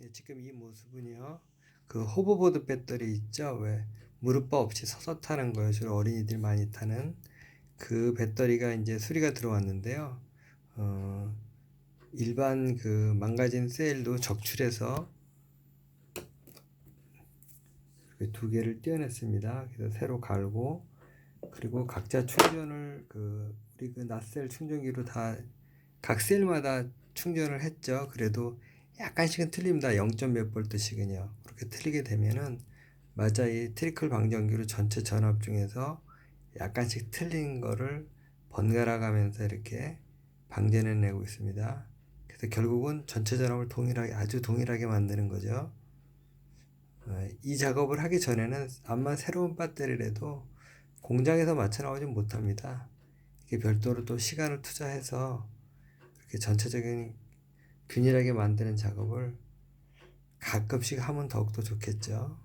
네, 지금 이 모습은요. 그 호버보드 배터리 있죠? 왜 무릎바 없이 서서 타는 거예요. 주로 어린이들 많이 타는 그 배터리가 이제 수리가 들어왔는데요. 어, 일반 그 망가진 셀도 적출해서 두 개를 떼어냈습니다. 그래서 새로 갈고 그리고 각자 충전을 그 우리 그 낫셀 충전기로 다 각 셀마다 충전을 했죠. 그래도 약간씩은 틀립니다. 0. 몇 볼트씩은요. 그렇게 틀리게 되면은 맞아 이 트리클 방전기로 전체 전압 중에서 약간씩 틀린 거를 번갈아 가면서 이렇게 방전해 내고 있습니다. 그래서 결국은 전체 전압을 동일하게 아주 동일하게 만드는 거죠. 어, 이 작업을 하기 전에는 암만 새로운 배터리라도 공장에서 맞춰 나오지 못합니다. 이게 별도로 또 시간을 투자해서 이렇게 전체적인 균일하게 만드는 작업을 가끔씩 하면 더욱더 좋겠죠.